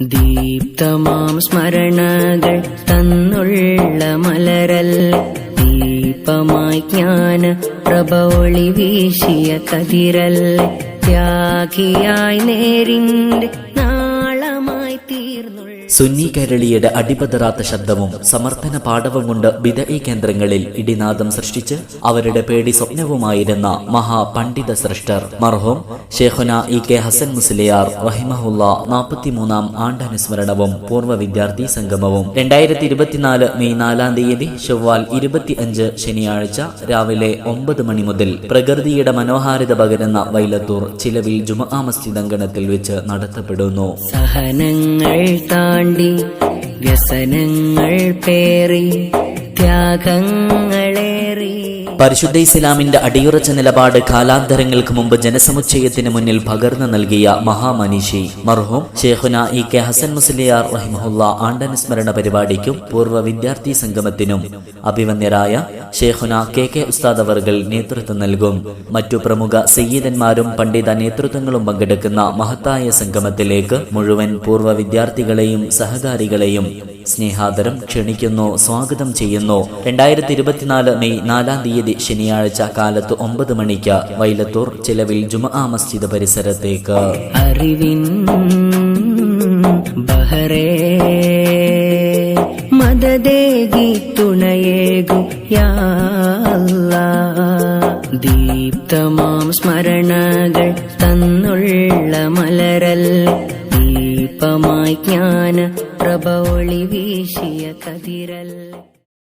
ദീപ്തമാം സ്മരണകൾ തന്നുള്ള മലരല്ല ദീപമായി ജ്ഞാന പ്രഭ ഒളി വീശിയ കതിരല്ല ത്യാഗിയായി നേരിന്റെ നാളമായി തീർന്നുള്ള സുന്നി കേരളീയുടെ അടിപതറാത്ത ശബ്ദവും സമർത്ഥന പാഠവും കൊണ്ട് ബിദഈ കേന്ദ്രങ്ങളിൽ ഇടിനാദം സൃഷ്ടിച്ച് അവരുടെ പേടി സ്വപ്നവുമായിരുന്ന മഹാപണ്ഡിത സൃഷ്ടർ. മർഹോം ഷേഖുന ഇ കെ ഹസൻ മുസ്ലിയാർ റഹിമഹുല്ല നാൽപ്പത്തിമൂന്നാം ആണ്ടനുസ്മരണവും പൂർവ വിദ്യാർത്ഥി സംഗമവും. രണ്ടായിരത്തി ഇരുപത്തിനാല് മെയ് നാലാം തീയതി ചൊവ്വാൽ ഇരുപത്തി അഞ്ച് ശനിയാഴ്ച രാവിലെ ഒമ്പത് മണി മുതൽ പ്രകൃതിയുടെ മനോഹാരിത പകരുന്ന വൈലത്തൂർ ചിലവിൽ ജുമാ മസ്ജിദ് അങ്കണത്തിൽ വെച്ച് നടത്തപ്പെടുന്നു. സഹനങ്ങൾ താണ്ടി വ്യസനങ്ങൾ പേറി ത്യാഗങ്ങളേറി. പരിശുദ്ധ ഇസ്ലാമിന്റെ അടിയുറച്ച നിലപാട് കാലാന്തരങ്ങൾക്ക് മുമ്പ് ജനസമുച്ചയത്തിന് മുന്നിൽ പകർന്നു നൽകിയ മഹാമനീഷി. മർഹൂം ഷേഖുന ഇ കെ ഹസൻ മുസ്ലിയാർ റഹിമഹുല്ല ആണ്ടനുസ്മരണ പരിപാടിക്കും പൂർവ വിദ്യാർത്ഥി സംഗമത്തിനും അഭിവന്യരായ ഷേഖുന കെ കെ ഉസ്താദ് അവർകൾ നേതൃത്വം നൽകും. മറ്റു പ്രമുഖ സയ്യിദന്മാരും പണ്ഡിത നേതൃത്വങ്ങളും പങ്കെടുക്കുന്ന മഹത്തായ സംഗമത്തിലേക്ക് മുഴുവൻ പൂർവ വിദ്യാർത്ഥികളെയും സഹകാരികളെയും സ്നേഹാദരം ക്ഷണിക്കുന്നു സ്വാഗതം ചെയ്യുന്നു. രണ്ടായിരത്തി ഇരുപത്തിനാല് മെയ് നാലാം തീയതി ശനിയാഴ്ച കാലത്ത് ഒമ്പത് മണിക്ക് വൈലത്തൂർ ചിലവിൽ ജുമാ മസ്ജിദ് പരിസരത്തേക്ക്. അറിവിൻ ബഹറേ മദദേകി തുണയേകും. ദീപ്തമാം സ്മരണകൾ തന്നുള്ള മലരല്ല ദീപമായി ജ്ഞാന പ്രഭ ഒളി വീശിയ കതിരല്ല